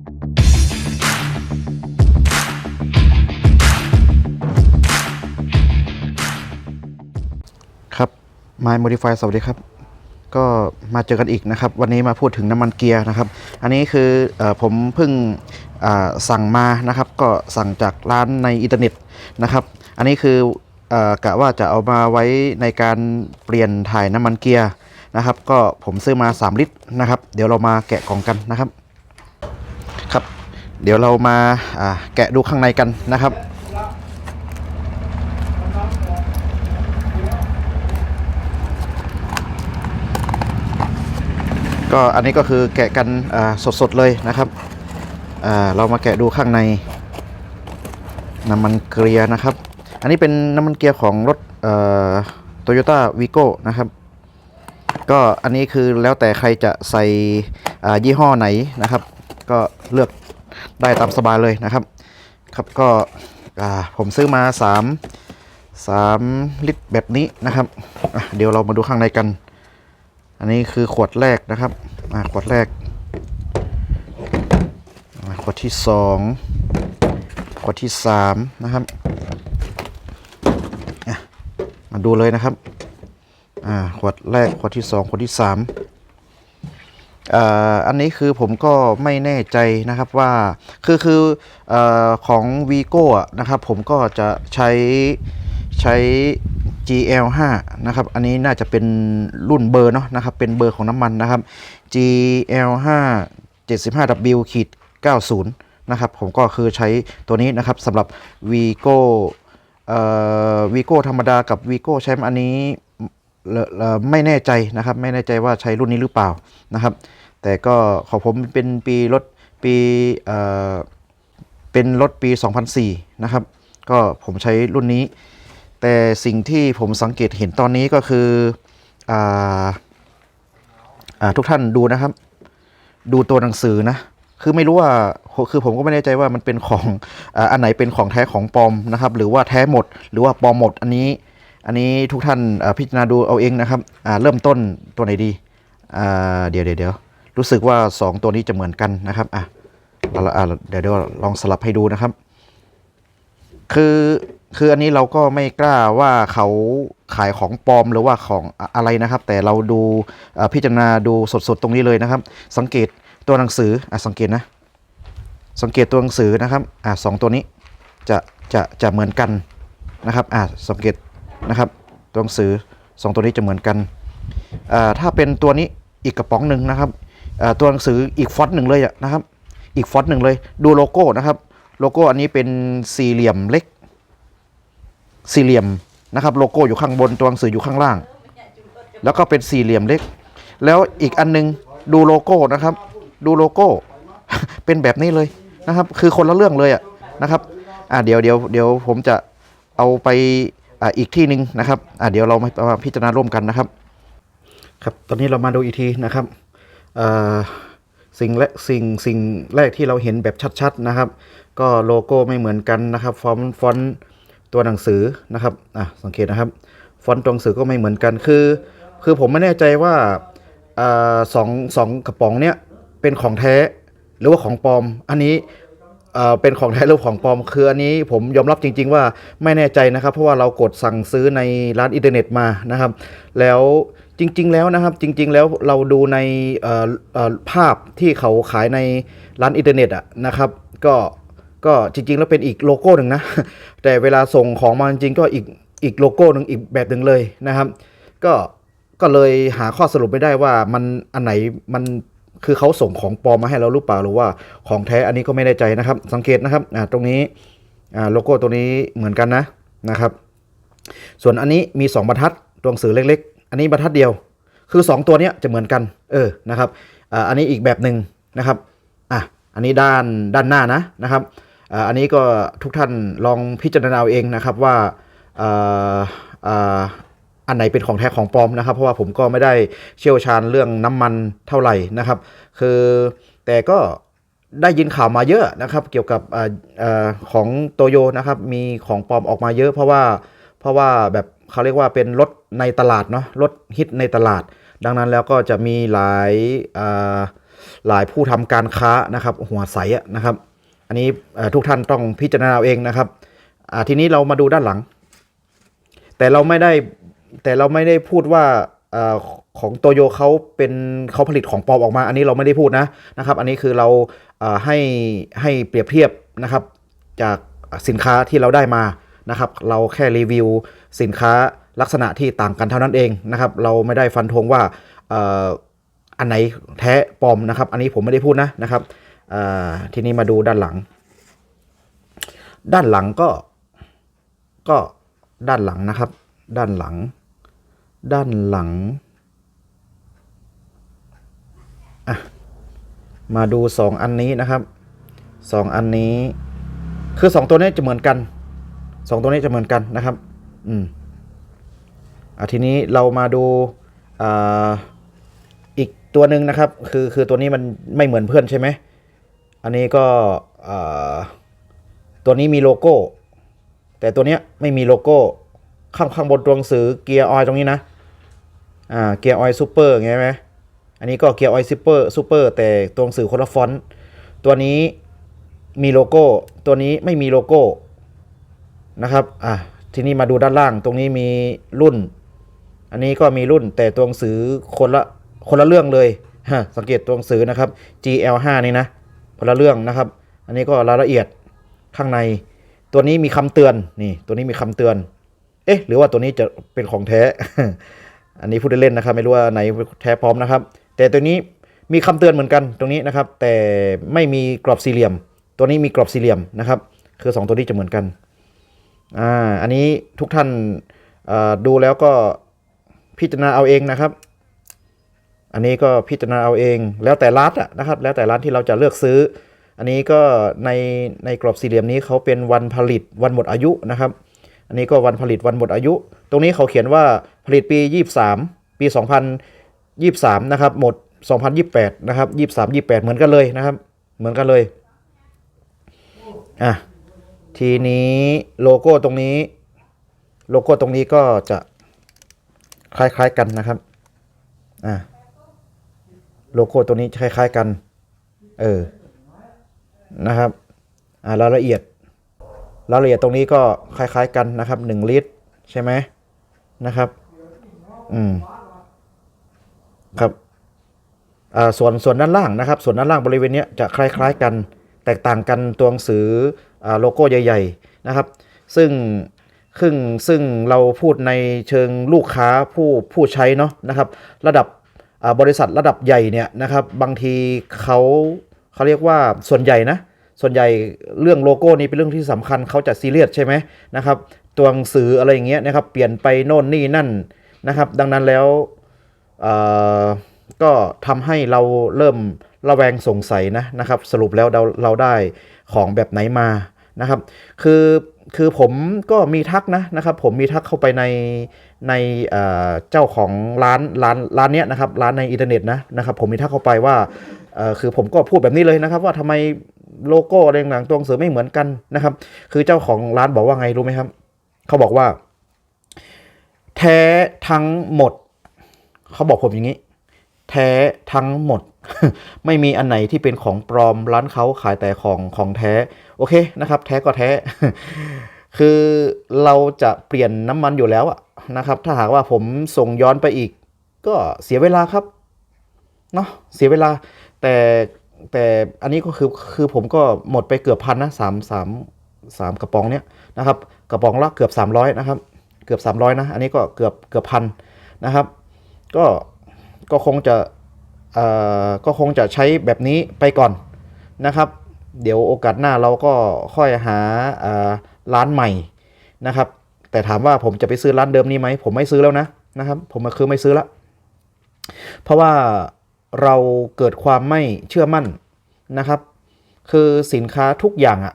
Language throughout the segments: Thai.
ครับ My Modify สวัสดีครับ ก็มาเจอกันอีกนะครับ วันนี้มาพูดถึงน้ำมันเกียร์นะครับ อันนี้คืออผมเพิ่งสั่งมานะครับ ก็สั่งจากร้านในอินเทอร์เน็ตนะครับ อันนี้คืออกะว่าจะเอามาไว้ในการเปลี่ยนถ่ายน้ำมันเกียร์นะครับ ก็ผมซื้อมา 3 ลิตรนะครับ เดี๋ยวเรามาแกะกล่องกันนะครับ เดี๋ยวเรามาแกะดูข้างในกันนะครับ ก็อันนี้ก็คือแกะกันสดๆเลยนะครับ เรามาแกะดูข้างในน้ำมันเกียร์นะครับ อันนี้เป็นน้ำมันเกียร์ของรถโตโยต้าวีโก้นะครับ ก็อันนี้คือแล้วแต่ใครจะใส่ยี่ห้อไหนนะครับ ก็เลือก ได้ตามสบายเลยนะครับ ครับก็ผมซื้อมา 3 3 ลิตรแบบนี้นะครับ เดี๋ยวเรามาดูข้างในกัน อันนี้คือขวดแรกนะครับขวดแรก ขวดที่สองขวดที่สามนะครับมาดูเลยนะครับ อ่า ขวดแรก ขวดที่สองขวดที่สาม อันนี้คือผมก็ไม่แน่ใจนะครับว่าคือคืออของวีโก้นะครับผมก็จะใช้ใช้ GL5 นะครับ อันนี้น่าจะเป็นรุ่นเบอร์เนาะนะครับ เป็นเบอร์ของน้ำมันนะครับ GL5 75W ขีด90 นะครับ ผมก็คือใช้ตัวนี้นะครับสำหรับ Vigo เอ่อ Vigo ธรรมดากับ Vigo ใช้อันนี้ไม่แน่ใจนะครับ ไม่แน่ใจว่าใช้รุ่นนี้หรือเปล่านะครับ แต่ก็ของผมเป็นปีรถปีเอ่อเป็นรถปี 2004 นะครับ ก็ผมใช้รุ่นนี้ แต่สิ่งที่ผมสังเกตเห็นตอนนี้ก็คืออาอ่าทุกท่านดูนะครับ ดูตัวหนังสือนะ คือไม่รู้ว่าคือผมก็ไม่แน่ใจว่ามันเป็นของอันไหนเป็นของแท้ของปลอมนะครับ หรือว่าแท้หมด หรือว่าปลอมหมด อันนี้ อันนี้ทุกท่านพิจารณาดูเอาเองนะครับเริ่มต้นตัวไหนดีเดี๋ยวเดี๋ยวเดี๋ยว รู้สึกว่า 2 ตัวนี้จะเหมือนกันนะครับอะเราเดี๋ยวเดี๋ยวลองสลับให้ดูนะครับ คือคืออันนี้เราก็ไม่กล้าว่าเขาขายของปลอมหรือว่าของอะไรนะครับ แต่เราดูเอ่อพิจารณาดูสดๆตรงนี้เลยนะครับ สังเกตตัวหนังสืออะสังเกตนะสังเกตตัวหนังสือนะครับอะสองตัวนี้จะจะจะเหมือนกันนะครับอะสังเกตนะครับ ตัวหนังสือสองตัวนี้จะเหมือนกันอ่าถ้าเป็นตัวนี้อีกกระป๋องหนึ่งนะครับ ตัวหนังสืออีกฟอนต์หนึ่งเลยนะครับ อีกฟอนต์หนึ่งเลย ดูโลโก้นะครับ โลโก้อันนี้เป็นสี่เหลี่ยมเล็ก สี่เหลี่ยมนะครับ โลโก้อยู่ข้างบนตัวหนังสืออยู่ข้างล่าง แล้วก็เป็นสี่เหลี่ยมเล็ก แล้วอีกอันนึงดูโลโก้นะครับ ดูโลโก้ เป็นแบบนี้เลยนะครับ คือคนละเรื่องเลยอะนะครับอ่าเดี๋ยวเดี๋ยวเดี๋ยวผมจะเอาไปอ่าอีกที่หนึ่งนะครับอ่าเดี๋ยวเรามาพิจารณาร่วมกันนะครับ ครับ ตอนนี้เรามาดูอีกทีนะครับ สิ่งและสิ่งสิ่งแรกที่เราเห็นแบบชัดๆนะครับ ก็โลโก้ไม่เหมือนกันนะครับฟอนต์ฟอนต์ตัวหนังสือนะครับอะสังเกตนะครับฟอนต์ตัวหนังสือก็ไม่เหมือนกันคือ คือผมไม่แน่ใจว่าอสองสองกระป๋องเนี้ยเป็นของแท้หรือว่าของปลอม อันนี้เอ่อเป็นของแท้หรือของปลอม คืออันนี้ผมยอมรับจริง ๆ ว่าไม่แน่ใจนะครับ เพราะว่าเรากดสั่งซื้อในร้านอินเทอร์เน็ตมานะครับ แล้ว จริง ๆ แล้วนะครับจริง ๆ แล้วเราดูในภาพที่เขาขายในร้านอินเทอร์เน็ตอะนะครับก็ก็จริง ๆ แล้วเป็นอีกโลโก้หนึ่งนะ แต่เวลาส่งของมาจริงๆก็อีกอีกโลโก้หนึ่งอีกแบบหนึ่งเลยนะครับ ก็ก็เลยหาข้อสรุปไม่ได้ว่ามันอันไหนมันคือเขาส่งของปลอมมาให้เราหรือเปล่าหรือว่าของแท้อันนี้ก็ไม่แน่ใจนะครับ สังเกตนะครับอ่าตรงนี้อ่าโลโก้ตัวนี้เหมือนกันนะนะครับ ส่วนอันนี้มี 2บรรทัดตัวหนังสือเล็ก อันนี้บรรทัดเดียว คือ 2 ตัวเนี้ยจะเหมือนกัน เออ นะครับอันนี้อีกแบบหนึ่งนะครับ อะ อันนี้ด้านด้านหน้านะนะครับอันนี้ก็ทุกท่านลองพิจารณาเอาเองนะครับว่าอ่าอ่าอันไหนเป็นของแท้ของปลอมนะครับ เพราะว่าผมก็ไม่ได้เชี่ยวชาญเรื่องน้ำมันเท่าไหร่นะครับ คือแต่ก็ได้ยินข่าวมาเยอะนะครับ เกี่ยวกับอาอาของโตโยนะครับ มีของปลอมออกมาเยอะ เพราะว่าเพราะว่าแบบ เขาเรียกว่าเป็นรถในตลาดเนาะรถฮิตในตลาด ดังนั้นแล้วก็จะมีหลายหลายผู้ทำการค้านะครับ หัวใสนะครับ อันนี้ทุกท่านต้องพิจารณาเองนะครับทีนี้เรามาดูด้านหลัง แต่เราไม่ได้แต่เราไม่ได้พูดว่าอของโตโยเขาเป็นเขาผลิตของปลอมออกมา อันนี้เราไม่ได้พูดนะนะครับ อันนี้คือเราให้ให้เปรียบเทียบนะครับ จากสินค้าที่เราได้มานะครับ เราแค่รีวิว สินค้าลักษณะที่ต่างกันเท่านั้นเองนะครับเราไม่ได้ฟันธงว่าอันไหนแท้ปลอมนะครับ อันนี้ผมไม่ได้พูดนะนะครับทีนี้มาดูด้านหลัง ด้านหลังก็ก็ด้านหลังนะครับ ด้านหลัง ด้านหลังมาดูสองอันนี้นะครับสองอันนี้คือสองตัวนี้จะเหมือนกันสองตัวนี้จะเหมือนกันนะครับ อืมอะทีนี้เรามาดูอ่าอีกตัวหนึ่งนะครับ คือคือตัวนี้มันไม่เหมือนเพื่อนใช่ไหมอันนี้ก็อ่าตัวนี้มีโลโก้ แต่ตัวเนี้ยไม่มีโลโก้ข้างข้างบนตัวหนังสือเกียร์ออยตรงนี้นะอ่าเกียร์ออยซูเปอร์ไงไหมอันนี้ก็เกียร์ออยซูเปอร์ซูเปอร์แต่ตัวหนังสือคนละฟอนต์ตัวนี้มีโลโก้ ตัวนี้ไม่มีโลโก้นะครับ อะ ทีนี้มาดูด้านล่างตรงนี้มีรุ่น อันนี้ก็มีรุ่นแต่ตัวหนังสือคนละคนละเรื่องเลยฮะสังเกตตัวหนังสือนะครับ GL5 นี่นะคนละเรื่องนะครับ อันนี้ก็รายละเอียดข้างใน ตัวนี้มีคำเตือนนี่ตัวนี้มีคำเตือน เอ๊ะ หรือว่าตัวนี้จะเป็นของแท้ อันนี้พูดเล่นๆนะครับ ไม่รู้ว่าไหนแท้พร้อมนะครับ แต่ตัวนี้มีคำเตือนเหมือนกันตรงนี้นะครับ แต่ไม่มีกรอบสี่เหลี่ยม ตัวนี้มีกรอบสี่เหลี่ยมนะครับ คือสองตัวนี้จะเหมือนกัน อ่าอันนี้ทุกท่านดูแล้วก็พิจารณาเอาเองนะครับ อันนี้ก็พิจารณาเอาเอง แล้วแต่ร้านนะครับ แล้วแต่ร้านที่เราจะเลือกซื้อ อันนี้ก็ในในกรอบสี่เหลี่ยมนี้เขาเป็นวันผลิตวันหมดอายุนะครับ อันนี้ก็วันผลิตวันหมดอายุ ตรงนี้เขาเขียนว่าผลิตปี 23 ปี 2023 นะครับ หมด 2028 นะครับ 23 28 เหมือนกันเลยนะครับ เหมือนกันเลย อะ ทีนี้โลโก้ตรงนี้ โลโก้ตรงนี้ก็จะคล้าย ๆกันนะครับ อะโลโก้ตัวนี้คล้าย ๆกัน เออ นะครับ อ่ารายละเอียด รายละเอียดตรงนี้ก็คล้าย ๆ กันนะครับหนึ่งลิตร ใช่ไหมนะครับ อืม ครับ อ่า ส่วนส่วนด้านล่างนะครับ ส่วนด้านล่างบริเวณเนี้ยจะคล้าย ๆ กัน แตกต่างกันตัวหนังสือ โลโก้ใหญ่ ๆนะครับ ซึ่งซึ่งซึ่งเราพูดในเชิงลูกค้าผู้ผู้ใช้เนาะนะครับ ระดับบริษัทระดับใหญ่เนี่ยนะครับ บางทีเขาเขาเรียกว่าส่วนใหญ่นะส่วนใหญ่เรื่องโลโก้นี้เป็นเรื่องที่สำคัญเขาจะซีเรียสใช่ไหมนะครับ ตัวหนังสืออะไรอย่างเงี้ยนะครับ เปลี่ยนไปโน่นนี่นั่นนะครับ ดังนั้นแล้วก็ทำให้เราเริ่มระแวงสงสัยนะนะครับ สรุปแล้วเราเราได้ ของแบบไหนมานะครับ คือคือผมก็มีทักนะนะครับ ผมมีทักเข้าไปในในเจ้าของร้านร้านร้านเนี้ยนะครับร้านในอินเทอร์เน็ตนะนะครับ ผมมีทักเข้าไปว่าคือผมก็พูดแบบนี้เลยนะครับ ว่าทำไมโลโก้อะไรต่างๆตัวหนังสือไม่เหมือนกันนะครับ คือเจ้าของร้านบอกว่าไงรู้ไหมครับ เขาบอกว่า แท้ทั้งหมด เขาบอกผมอย่างนี้ แท้ทั้งหมด ไม่มีอันไหนที่เป็นของปลอมร้านเขาขายแต่ของของแท้ โอเคนะครับ แท้ก็แท้ คือเราจะเปลี่ยนน้ำมันอยู่แล้วอะนะครับ ถ้าหากว่าผมส่งย้อนไปอีก ก็เสียเวลาครับเนาะเสียเวลา แต่แต่อันนี้ก็คือคือผมก็หมดไปเกือบพันนะสามสามสามกระป๋องเนี้ยนะครับ กระป๋องละเกือบสามร้อยนะครับ เกือบสามร้อยนะ อันนี้ก็เกือบเกือบพันนะครับ ก็ ก็คงจะเอ่อก็คงจะใช้แบบนี้ไปก่อนนะครับ เดี๋ยวโอกาสหน้าเราก็ค่อยหาร้านใหม่นะครับ แต่ถามว่าผมจะไปซื้อร้านเดิมนี้ไหมผมไม่ซื้อแล้วนะนะครับ ผมคือไม่ซื้อละเพราะว่าเราเกิดความไม่เชื่อมั่นนะครับ คือสินค้าทุกอย่างอะ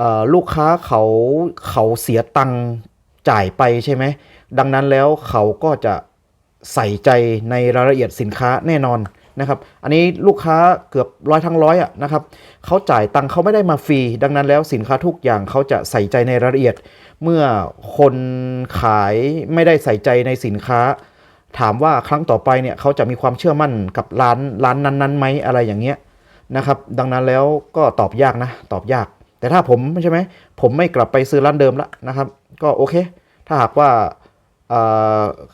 อะลูกค้าเขาเขาเสียตังค์จ่ายไปใช่ไหมดังนั้นแล้วเขาก็จะ ใส่ใจในรายละเอียดสินค้าแน่นอนนะครับ อันนี้ลูกค้าเกือบร้อยทั้งร้อยอะนะครับเขาจ่ายตังค์เขาไม่ได้มาฟรี ดังนั้นแล้วสินค้าทุกอย่างเขาจะใส่ใจในรายละเอียด เมื่อคนขายไม่ได้ใส่ใจในสินค้า ถามว่าครั้งต่อไปเนี่ยเขาจะมีความเชื่อมั่นกับร้านร้านนั้นๆไหมอะไรอย่างเงี้ยนะครับ ดังนั้นแล้วก็ตอบยากนะ ตอบยาก แต่ถ้าผมใช่ไหมผมไม่กลับไปซื้อร้านเดิมละนะครับ ก็โอเค ถ้าหากว่า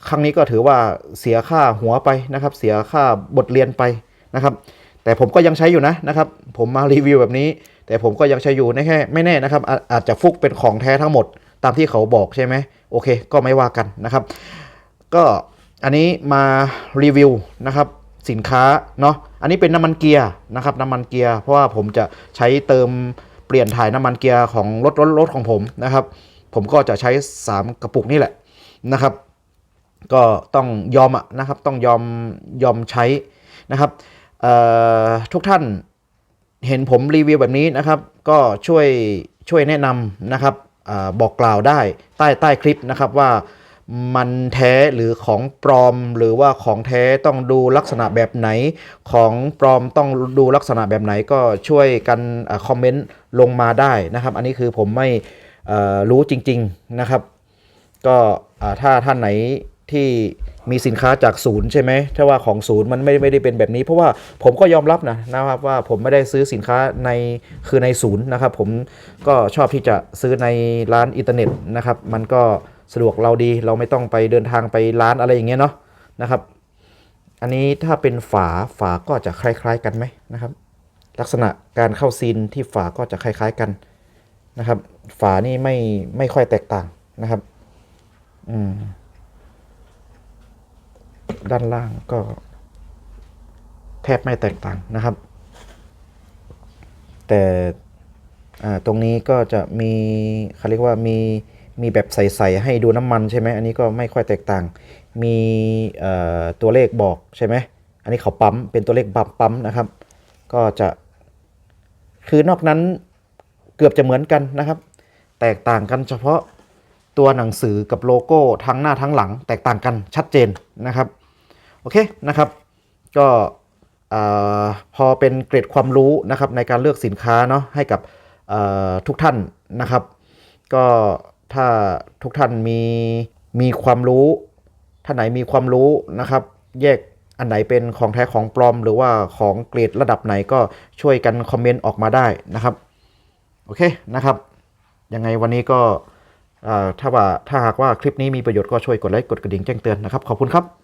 ครั้งนี้ก็ถือว่าเสียค่าหัวไปนะครับ เสียค่าบทเรียนไปนะครับ แต่ผมก็ยังใช้อยู่นะนะครับ ผมมารีวิวแบบนี้ แต่ผมก็ยังใช้อยู่นะแค่ไม่แน่นะครับอาอาจจะฟุกเป็นของแท้ทั้งหมด ตามที่เขาบอกใช่ไหมโอเค ก็ไม่ว่ากันนะครับ ก็อันนี้มารีวิวนะครับสินค้าเนาะอันนี้เป็นน้ำมันเกียร์นะครับน้ำมันเกียร์เพราะว่าผมจะใช้เติมเปลี่ยนถ่ายน้ำมันเกียร์ของรถรถรถของผมนะครับ ผมก็จะใช้ 3 กระปุกนี่แหละ นะครับ ก็ต้องยอมอะนะครับ ต้องยอมยอมใช้นะครับทุกท่านเห็นผมรีวิวแบบนี้นะครับ ก็ช่วยช่วยแนะนำนะครับอบอกกล่าวได้ใต้ใต้คลิปนะครับว่ามันแท้หรือของปลอม หรือว่าของแท้ต้องดูลักษณะแบบไหน ของปลอมต้องดูลักษณะแบบไหนก็ช่วยกันอคอมเมนต์ลงมาได้นะครับ อันนี้คือผมไม่รู้จริง ๆนะครับ ก็ถ้าท่านไหนที่มีสินค้าจากศูนย์ใช่ไหมถ้าว่าของศูนย์มันไม่ไม่ได้เป็นแบบนี้ เพราะว่าผมก็ยอมรับนะนะครับว่าผมไม่ได้ซื้อสินค้าในคือในศูนย์นะครับ ผมก็ชอบที่จะซื้อในร้านอินเทอร์เน็ตนะครับ มันก็สะดวกเราดีเราไม่ต้องไปเดินทางไปร้านอะไรอย่างเงี้ยเนาะนะครับ อันนี้ถ้าเป็นฝาฝาก็จะคล้าย ๆ กันไหมนะครับ ลักษณะการเข้าซีนที่ฝาก็จะคล้าย ๆกันนะครับ ฝานี่ไม่ไม่ค่อยแตกต่างนะครับ ด้านล่างก็ แทบไม่แตกต่างนะครับ แต่ตรงนี้ก็จะมีเขาเรียกว่ามีมีแบบใสๆให้ดูน้ำมันใช่ไหมอันนี้ก็ไม่ค่อยแตกต่าง มีตัวเลขบอกใช่ไหมอันนี้เขาปั๊มเป็นตัวเลขปั๊มปั๊มนะครับ ก็จะ คือนอกนั้นเกือบจะเหมือนกันนะครับ แตกต่างกันเฉพาะ ตัวหนังสือกับโลโก้ทั้งหน้าทั้งหลังแตกต่างกันชัดเจนนะครับ โอเคนะครับ ก็พอเป็นเกรดความรู้นะครับในการเลือกสินค้าเนาะให้กับทุกท่านนะครับ ก็ถ้าทุกท่านมีมีความรู้ท่านไหนมีความรู้นะครับ แยกอันไหนเป็นของแท้ของปลอม หรือว่าของเกรดระดับไหนก็ช่วยกันคอมเมนต์ออกมาได้นะครับ โอเคนะครับ ยังไงวันนี้ก็ ถ้าว่าถ้าหากว่าคลิปนี้มีประโยชน์ก็ช่วยกดไลค์กดกระดิ่งแจ้งเตือนนะครับ ขอบคุณครับ